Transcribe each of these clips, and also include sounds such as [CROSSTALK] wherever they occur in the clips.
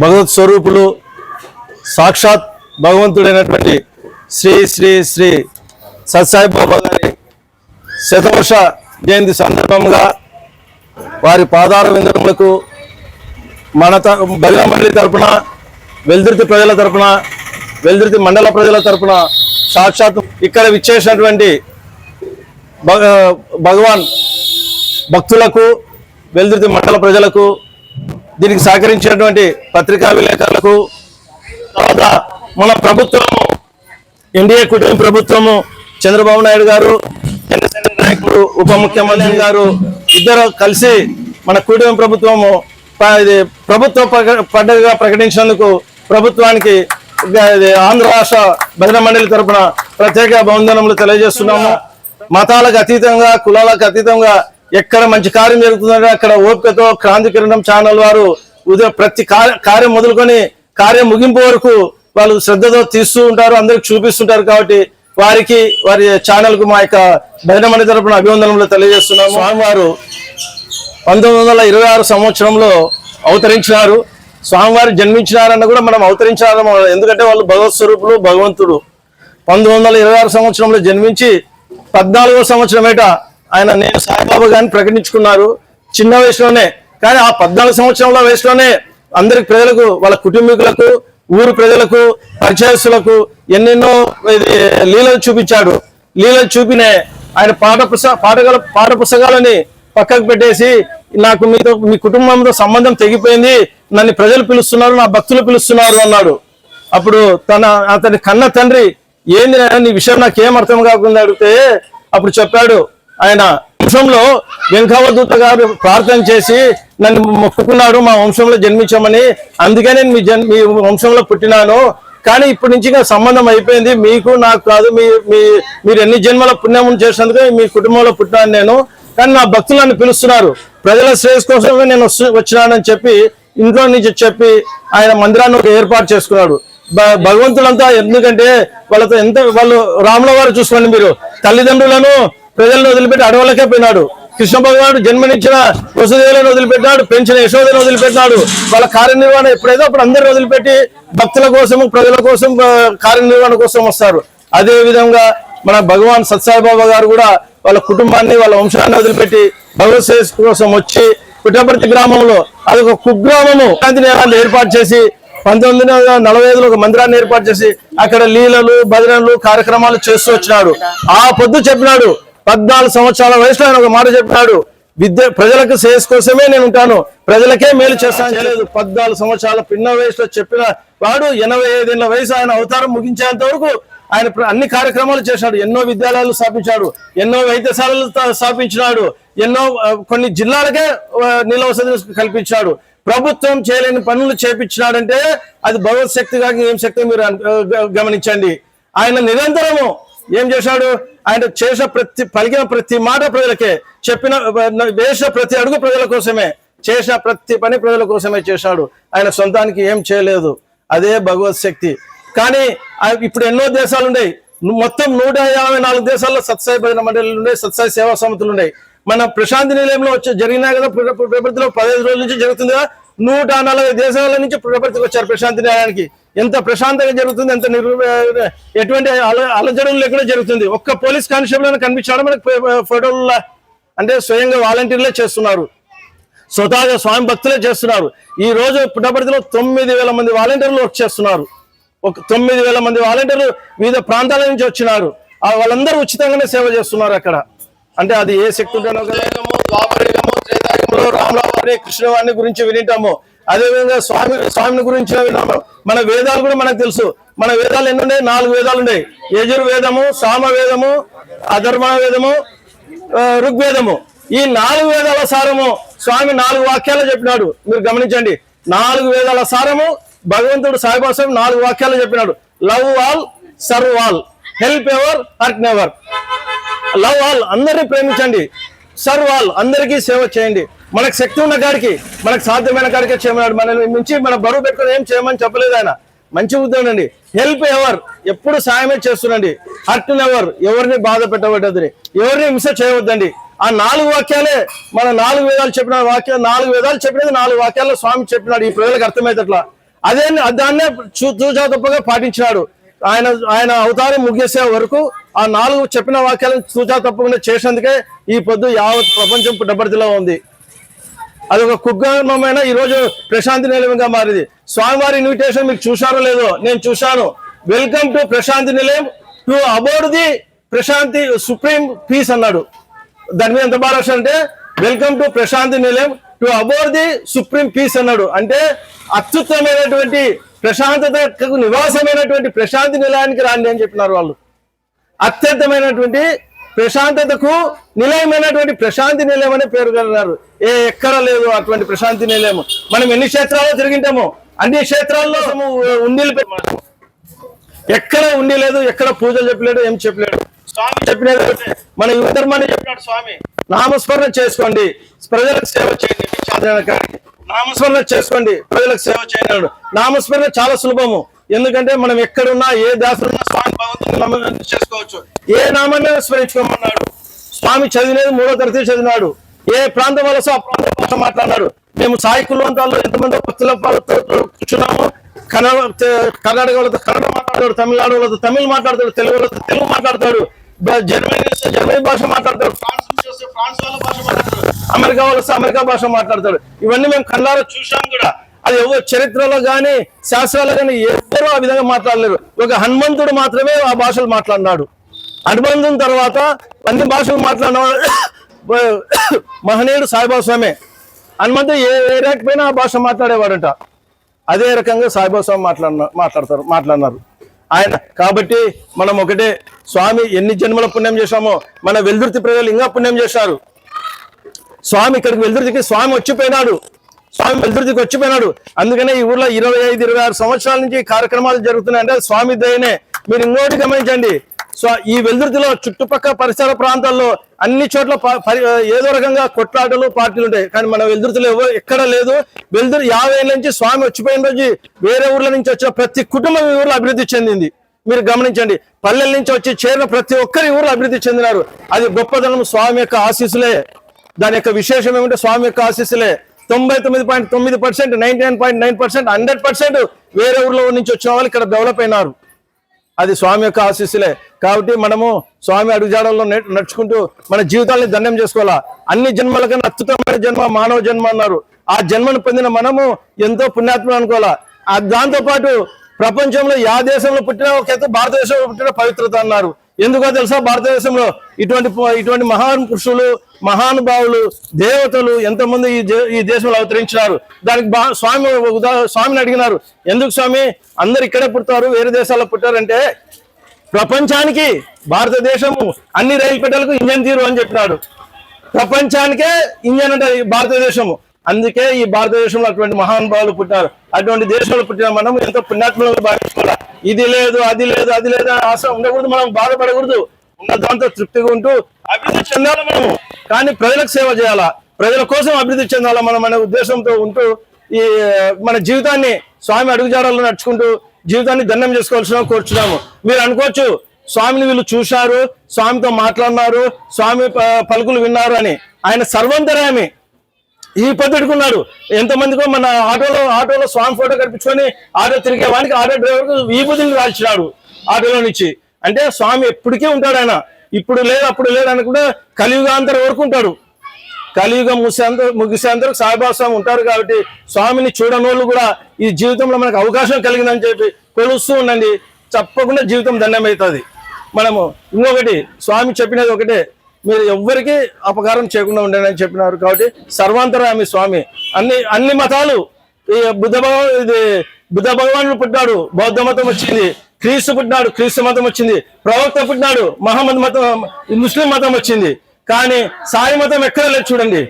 భగవత్ స్వరూపులు సాక్షాత్ భగవంతుడైనటువంటి శ్రీ శ్రీ శ్రీ సత్సాయి బాబా గారి శతవర్ష జయంతి సందర్భంగా వారి పాదార విందములకు మన త- తరపున వెల్దుర్తి ప్రజల తరపున వెల్దుర్తి మండల ప్రజల తరపున సాక్షాత్ ఇక్కడ విచ్చేసినటువంటి భగ భగవాన్ భక్తులకు వెల్దుర్తి మండల ప్రజలకు దీనికి సహకరించినటువంటి పత్రికా విలేకరులకు తర్వాత మన ప్రభుత్వము ఎన్డీఏ కుటుంబ ప్రభుత్వము చంద్రబాబు నాయుడు గారు జనసేన నాయకుడు ఉప ముఖ్యమంత్రి గారు ఇద్దరు కలిసి మన కుటుంబ ప్రభుత్వము ఇది ప్రభుత్వ పండుగగా ప్రకటించినందుకు ప్రభుత్వానికి ఆంధ్ర రాష్ట్ర భజన మండలి తరపున ప్రత్యేక వందనములు తెలియజేస్తున్నాము. మతాలకు అతీతంగా కులాలకు అతీతంగా ఎక్కడ మంచి కార్యం జరుగుతుందంటే అక్కడ ఓపికతో క్రాంతి కిరణం ఛానల్ వారు ఉదయం ప్రతి కార్య- కార్యం మొదలుకొని కార్యం ముగింపు వరకు వాళ్ళు శ్రద్ధతో తీస్తూ ఉంటారు అందరికి చూపిస్తుంటారు కాబట్టి వారికి వారి ఛానల్కు మా యొక్క భజన తరపున అభివందనములు తెలియజేస్తున్నాము. స్వామివారు పంతొమ్మిది వందల ఇరవై ఆరు సంవత్సరంలో అవతరించినారు. స్వామివారు జన్మించినారన్న కూడా మనం అవతరించారు ఎందుకంటే వాళ్ళు భగవత్ స్వరూపులు భగవంతుడు. పంతొమ్మిది వందల ఇరవై ఆరు సంవత్సరంలో జన్మించి పద్నాలుగో సంవత్సరమేట ఆయన నేను సాయిబాబా గారిని ప్రకటించుకున్నారు చిన్న వయసులోనే. కానీ ఆ పద్నాలుగు సంవత్సరంలో వయసులోనే అందరికి ప్రజలకు వాళ్ళ కుటుంబీకులకు ఊరు ప్రజలకు పరిచయస్తులకు ఎన్నెన్నో ఇది లీలలు చూపించాడు. లీలలు చూపినే ఆయన పాఠ పుస్తక పాఠగల పాఠ పుస్తకాలని పక్కకు పెట్టేసి నాకు మీతో మీ కుటుంబంతో సంబంధం తెగిపోయింది. నన్ను ప్రజలు పిలుస్తున్నారు నా భక్తులు పిలుస్తున్నారు అన్నాడు. అప్పుడు తన అతని కన్న తండ్రి ఏంది నీ విషయం నాకేం అర్థం కాకుండా అడిగితే? అప్పుడు చెప్పాడు ఆయన వంశంలో వెంకవదూత గారు ప్రార్థన చేసి నన్ను మొక్కుకున్నాడు మా వంశంలో జన్మించామని. అందుకే నేను మీ జన్ మీ వంశంలో పుట్టినాను. కానీ ఇప్పటి నుంచి సంబంధం అయిపోయింది. మీకు నాకు కాదు మీ మీ మీరు ఎన్ని జన్మల పుణ్యం చేసినందుకు మీ కుటుంబంలో పుట్టినాను నేను. కానీ నా భక్తులు నన్ను పిలుస్తున్నారు. ప్రజల శ్రేయస్ కోసమే నేను వచ్చినానని చెప్పి ఇంట్లో నుంచి చెప్పి ఆయన మందిరాన్ని ఒక ఏర్పాటు చేసుకున్నాడు. భ- భగవంతులంతా ఎందుకంటే వాళ్ళతో ఎంత వాళ్ళు రాముల వారు చూసుకోండి మీరు. తల్లిదండ్రులను ప్రజలను వదిలిపెట్టి అడవులకే పోయినాడు. కృష్ణ భగవానుడు జన్మనిచ్చిన వసుదేవులను వదిలిపెట్టినాడు. పెంచిన యశోదను వదిలిపెట్టినాడు. వాళ్ళ కార్యనిర్వహణ ఎప్పుడైతే అప్పుడు అందరిని వదిలిపెట్టి భక్తుల కోసం ప్రజల కోసం కార్యనిర్వహణ కోసం వస్తారు. అదే విధంగా మన భగవాన్ సత్సాయిబాబా గారు కూడా వాళ్ళ కుటుంబాన్ని వాళ్ళ వంశాన్ని వదిలిపెట్టి భగవత్ కోసం వచ్చి పుట్టపర్తి గ్రామంలో అదొక కుగ్రామము. శాంతి నేరాన్ని ఏర్పాటు చేసి పంతొమ్మిది వందల నలభై ఐదులో ఒక మందిరాన్ని ఏర్పాటు చేసి అక్కడ లీలలు భజనలు కార్యక్రమాలు చేస్తూ వచ్చినాడు. ఆ పొద్దు చెప్పినాడు పద్నాలుగు సంవత్సరాల వయసులో ఆయన ఒక మాట చెప్పినాడు విద్య ప్రజలకు శ్రేయస్ కోసమే నేను ఉంటాను. ప్రజలకే మేలు చేస్తాను చేయలేదు పద్నాలుగు సంవత్సరాల పిన్న వయసులో చెప్పిన వాడు ఎనభై ఐదేళ్ళ వయసు ఆయన అవతారం ముగించేంత వరకు ఆయన ప్ర- అన్ని కార్యక్రమాలు చేశాడు. ఎన్నో విద్యాలయాలు స్థాపించాడు. ఎన్నో వైద్యశాలలు స్థాపించినాడు. ఎన్నో కొన్ని జిల్లాలకే ఆ, నీళ్ళ కల్పించాడు. ప్రభుత్వం చేయలేని పనులు చేపించినాడంటే అది భగవత్ శక్తిగా ఏం శక్తి మీరు గమనించండి. ఆయన నిరంతరము ఏం చేశాడు? ఆయన చేసిన ప్రతి పలికిన ప్రతి మాట ప్రజలకే చెప్పిన వేసిన ప్రతి అడుగు ప్రజల కోసమే చేసిన ప్రతి పని ప్రజల కోసమే చేశాడు. ఆయన సొంతానికి ఏం చేయలేదు. అదే భగవత్ శక్తి. కానీ ఇప్పుడు ఎన్నో దేశాలు ఉన్నాయి. మొత్తం నూట యాభై నాలుగు దేశాల్లో సత్సాయి భజన మండలిలు ఉన్నాయి సత్సాయి సేవా సమితులు ఉన్నాయి. మన ప్రశాంతి నిలయంలో వచ్చి జరిగినా కదా ప్ర- పదహైదు పదిహేను రోజుల నుంచి జరుగుతుంది కదా నూట నలభై దేశాల నుంచి ప్రపంచకు వచ్చారు ప్రశాంతి నిలయానికి. ఎంత ప్రశాంతంగా జరుగుతుంది ఎంత నిర్ ఎటువంటి అల అలజడులు లేకుండా జరుగుతుంది. ఒక్క పోలీస్ కానిస్టేబుల్ అని కనిపించాడు మనకు ఫోటోల అంటే స్వయంగా వాలంటీర్లే చేస్తున్నారు. స్వతహాగా స్వామి భక్తులే చేస్తున్నారు. ఈ రోజు పుట్టపర్తిలో తొమ్మిది వేల మంది వాలంటీర్లు వర్క్ చేస్తున్నారు. ఒక తొమ్మిది వేల మంది వాలంటీర్లు వివిధ ప్రాంతాల నుంచి వచ్చినారు. ఆ వాళ్ళందరూ ఉచితంగానే సేవ చేస్తున్నారు అక్కడ. అంటే అది ఏ శక్తి ఉంటేనో కలియుగము, ద్వాపరయుగము, త్రేతాయుగంలో గురించి వినిటాము అదేవిధంగా స్వామి స్వామిని గురించి మన వేదాలు కూడా మనకు తెలుసు. మన వేదాలు ఎన్ని ఉన్నాయి నాలుగు వేదాలు ఉన్నాయి. యజుర్వేదము సామ వేదము అధర్మ వేదము ఋగ్వేదము. ఈ నాలుగు వేదాల సారము స్వామి నాలుగు వాక్యాలు చెప్పినాడు. మీరు గమనించండి. నాలుగు వేదాల సారము భగవంతుడు సాయిబాసం నాలుగు వాక్యాలు చెప్పినాడు. Love all serve all. Help ever hurt never. Love all అందరినీ ప్రేమించండి. సర్వ్ ఆల్ అందరికీ సేవ చేయండి. మనకు శక్తి ఉన్న కాడికి మనకు సాధ్యమైన కాడికే చేయమన్నాడు. మన మించి మన బరువు పెట్టుకుని ఏం చేయమని చెప్పలేదు ఆయన. మంచి ఉద్యోగం అండి హెల్ప్ ఎవర్? ఎప్పుడు సాయమే చేస్తుండండి. Hurt ever? ఎవరిని బాధ పెట్టవద్దని ఎవరిని హింస చేయవద్దండి. ఆ నాలుగు వాక్యాలే మన నాలుగు వేదాలు చెప్పిన వాక్యాలు నాలుగు వేదాలు చెప్పినది నాలుగు వాక్యాల్లో స్వామి చెప్పినాడు. ఈ ప్రజలకు అర్థమయ్యేటట్లా. అదే దాన్నే చూ- తప్పగా పాటించినాడు. ఆయన ఆయన అవతారం ముగిసే వరకు ఆ నాలుగు చెప్పిన వాక్యాలను చూచా తప్పకుండా చేసినందుకే ఈ పొద్దు యావత్ ప్రపంచం పుట్టబడిలో ఉంది. అది ఒక కుగ్రామమైన ఈ రోజు ప్రశాంతి నిలయంగా మారింది. స్వామివారి ఇన్విటేషన్ మీకు చూశారో లేదో నేను చూశాను. Welcome to Prashanti Nilayam. To about the Prashanti supreme peace అన్నాడు. దాని మీద ఎంత బాగా అంటే welcome to Prashanti Nilayam. To about the supreme peace అన్నాడు. అంటే అత్యుత్తమైనటువంటి ప్రశాంతతకు నివాసమైనటువంటి ప్రశాంతి నిలయానికి రాండి అని చెప్పినారు వాళ్ళు. అత్యంతమైనటువంటి ప్రశాంతతకు నిలయమైనటువంటి ప్రశాంతి నిలయం అనే పేరు కలిగినారు ఏ ఎక్కడ లేదు అటువంటి ప్రశాంతి నిలయం. మనం ఎన్ని క్షేత్రాల్లో తిరిగింటామో అన్ని క్షేత్రాల్లో ఉండి ఎక్కడ ఉండి లేదు ఎక్కడ పూజలు చెప్పలేడు ఏం చెప్పలేడు. స్వామి చెప్పినది మన యువధర్మాన్ని చెప్పినాడు స్వామి నామస్మరణ చేసుకోండి ప్రజలకు సేవ చేయండి నామస్మరణ చేసుకోండి ప్రజలకు సేవ చేయండి నామస్మరణ చాలా సులభము. ఎందుకంటే మనం ఎక్కడున్నా ఏ దాసులున్నా స్వామి భగవంతుని నామం చేసుకోవచ్చు. ఏ నామాన్ని స్మరించుకోమన్నాడు. స్వామి చదివినది మూడో తరగతి చదివినాడు. ఏ ప్రాంతం వలస ఆ ప్రాంత భాష మాట్లాడినారు మేము సాయి కులవంతాల్లో ఎంతమంది భక్తుల కూర్చున్నాము. కన్నడ కర్ణాటక వాళ్ళతో కన్నడ మాట్లాడతాడు తమిళనాడు వాళ్ళతో తమిళ్ మాట్లాడతాడు తెలుగు వాళ్ళతో తెలుగు మాట్లాడతాడు జర్మనీ జర్మనీ భాష మాట్లాడతాడు ఫ్రాన్స్ ఫ్రాన్స్ వాళ్ళ భాష మాట్లాడతాడు అమెరికా వాళ్ళు అమెరికా భాష మాట్లాడతాడు. ఇవన్నీ మేము కళ్ళారా చూసాం కూడా. అది ఎవరు చరిత్రలో కానీ శాస్త్రాల్లో కానీ ఎవరు ఆ విధంగా మాట్లాడలేరు. ఒక హనుమంతుడు మాత్రమే ఆ భాషలు మాట్లాడినాడు. హనుమంతుని తర్వాత అన్ని భాషలు మాట్లాడిన [COUGHS] మహనీయుడు సాయిబాబా స్వామి. హనుమంతుడు ఏ ఏ రేకపోయినా ఆ భాష మాట్లాడేవాడంట. అదే రకంగా సాయిబాబా స్వామి మాట్లాడిన మాట్లాడతారు మాట్లాడినారు. ఆయన కాబట్టి మనం ఒకటే స్వామి ఎన్ని జన్మల పుణ్యం చేశామో మన వెల్దుర్తి ప్రజలు ఇంకా పుణ్యం చేశారు. స్వామి ఇక్కడికి వెల్దుర్తికి స్వామి వచ్చిపోయినాడు. స్వామి వెల్దుర్తికి వచ్చిపోయినాడు. అందుకనే ఈ ఊర్లో ఇరవై ఐదు ఇరవై ఆరు సంవత్సరాల నుంచి కార్యక్రమాలు జరుగుతున్నాయి. అంటే స్వామి దయనే మీరు ఇంకోటి గమనించండి. సో ఈ వెల్దుర్తిలో చుట్టుపక్కల పరిసర ప్రాంతాల్లో అన్ని చోట్ల ప- ఏదో రకంగా కొట్లాటలు పార్టీలు ఉంటాయి. కానీ మన వెల్దుర్తిలో ఎవరు ఎక్కడ లేదు. వెలుదురు యాభై ఏళ్ళ నుంచి స్వామి వచ్చిపోయిన రోజు వేరే ఊర్ల నుంచి వచ్చిన ప్రతి కుటుంబం ఈ ఊర్లో అభివృద్ధి చెందింది. మీరు గమనించండి. పల్లెల నుంచి వచ్చి చేరిన ప్రతి ఒక్కరి ఊర్లో అభివృద్ధి చెందినారు. అది గొప్పదనం స్వామి యొక్క ఆశీస్సులే. దాని యొక్క విశేషం ఏమంటే స్వామి యొక్క ఆశీస్సులే. తొంభై తొమ్మిది పాయింట్ తొమ్మిది percent ninety nine point nine percent hundred percent వేరే ఊర్లో నుంచి వచ్చిన వాళ్ళు ఇక్కడ డెవలప్ అయినారు. అది స్వామి యొక్క ఆశీస్సులే. కాబట్టి మనము స్వామి అడుగుజాడల్లో నడుచుకుంటూ మన జీవితాన్ని దండం చేసుకోవాలా? అన్ని జన్మల కన్నా అద్భుతమైన జన్మ మానవ జన్మ అన్నారు. ఆ జన్మను పొందిన మనము ఎంతో పుణ్యాత్మ అనుకోవాలా? ఆ దాంతో పాటు ప్రపంచంలో యా దేశంలో పుట్టిన ఒక భారతదేశంలో పుట్టిన పవిత్రత అన్నారు. ఎందుకో తెలుసా? భారతదేశంలో ఇటువంటి ఇటువంటి మహాన్ పురుషులు మహానుభావులు దేవతలు ఎంతమంది ఈ దే- ఈ దేశంలో అవతరించినారు. దానికి బా స్వామి స్వామిని అడిగినారు. ఎందుకు స్వామి? అందరు ఇక్కడే పుడతారు వేరే దేశాల్లో పుట్టారంటే ప్రపంచానికి భారతదేశము అన్ని రైలు పెట్టలకు ఇంజన్ తీరు అని చెప్పినాడు. ప్రపంచానికే ఇంజన్ అంటే ఈ భారతదేశము. అందుకే ఈ భారతదేశంలో అటువంటి మహానుభావులు పుట్టారు. అటువంటి దేశంలో పుట్టిన మనం ఎంతో పుణ్యాత్మకంగా భావించుకోవాలి. ఇది లేదు అది లేదు అది లేదు ఆశ ఉండకూడదు మనం బాధపడకూడదు. ఉన్న దాంతో తృప్తిగా ఉంటూ అభివృద్ధి చెందాలి మనము. కానీ ప్రజలకు సేవ చేయాలా? ప్రజల కోసం అభివృద్ధి చెందాలా మనం అనే ఉద్దేశంతో ఉంటూ ఈ మన జీవితాన్ని స్వామి అడుగుజాడల్లో నడుచుకుంటూ జీవితాన్ని దండం చేసుకోవాల్సిన కోరుచున్నాము. మీరు అనుకోవచ్చు స్వామిని వీళ్ళు చూశారు స్వామితో మాట్లాడినారు స్వామి ప- పలుకులు విన్నారు అని. ఆయన సర్వంతరామి ఈ పెట్టుకున్నాడు ఎంతమందికో మన ఆటోలో ఆటోలో స్వామి ఫోటో కనిపించుకొని ఆటో తిరిగే వానికి ఆటో డ్రైవర్కు వీపుదిని రాల్చినాడు ఆటోలో నుంచి. అంటే స్వామి ఎప్పటికీ ఉంటాడు ఆయన. ఇప్పుడు లేదు అప్పుడు లేదు అనుకుంటే కలియుగాంతరం వరకు ఉంటాడు కలియుగం ముగిసేంత ముగిసేంతరకు సాయిబాబా స్వామి ఉంటారు కాబట్టి స్వామిని చూడనోళ్ళు కూడా ఈ జీవితంలో మనకు అవకాశం కలిగిందని చెప్పి కొలుస్తూ ఉండండి. తప్పకుండా జీవితం దండమవుతుంది మనము ఇంకొకటి స్వామి చెప్పినది ఒకటే మీరు ఎవ్వరికీ అపకారం చేయకుండా ఉండండి అని చెప్పినారు కాబట్టి సర్వాంతరామి స్వామి. అన్ని అన్ని మతాలు ఈ బుద్ధ భగవా ఇది బుద్ధ భగవానుడు పుట్టాడు బౌద్ధ మతం వచ్చింది. క్రీస్తు పుట్టినాడు క్రీస్తు మతం వచ్చింది. ప్రవక్త పుట్టినాడు మహమ్మద్ మతం ముస్లిం మతం వచ్చింది. కానీ సాయి మతం ఎక్కడ లేదు చూడండి.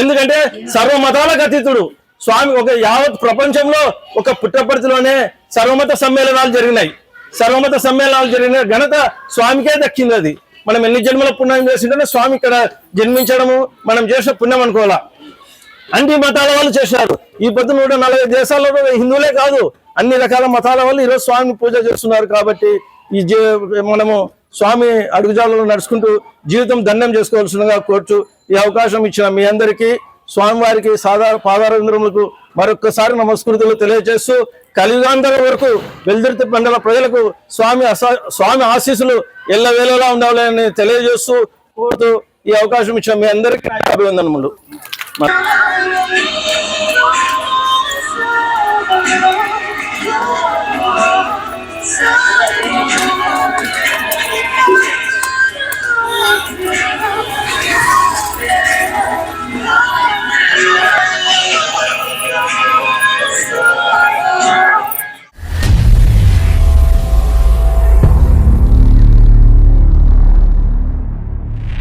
ఎందుకంటే సర్వ మతాలకు అతీతుడు. స్వామి ఒక యావత్ ప్రపంచంలో ఒక పుట్టపర్తిలోనే సర్వమత సమ్మేళనాలు జరిగినాయి. సర్వమత సమ్మేళనాలు జరిగిన ఘనత స్వామికే దక్కింది అది. మనం ఎన్ని జన్మల పుణ్యం చేసింటే స్వామి ఇక్కడ జన్మించడము మనం చేసిన పుణ్యం అనుకోవాలా? అన్ని మతాల వాళ్ళు చేశారు. ఈ పొద్దు నూట నలభై దేశాల్లో హిందువులే కాదు. అన్ని రకాల మతాల వల్ల ఈరోజు స్వామి పూజ చేస్తున్నారు కాబట్టి ఈ జీ- మనము స్వామి అడుగుజాలలో నడుచుకుంటూ జీవితం దండం చేసుకోవాల్సిందిగా కోరుచు ఈ అవకాశం ఇచ్చిన మీ అందరికీ స్వామివారికి సాధారణ పాదారంధ్రములకు మరొక్కసారి నమస్కృతులు తెలియజేస్తూ కలియుగాంధర వరకు వెల్దుర్తి మండల ప్రజలకు స్వామి అస స్వామి ఆశీస్సులు ఎల్లవేళలా ఉండాలని తెలియజేస్తూ కోరుతూ ఈ అవకాశం ఇచ్చిన మీ అందరికీ అభివందనములు So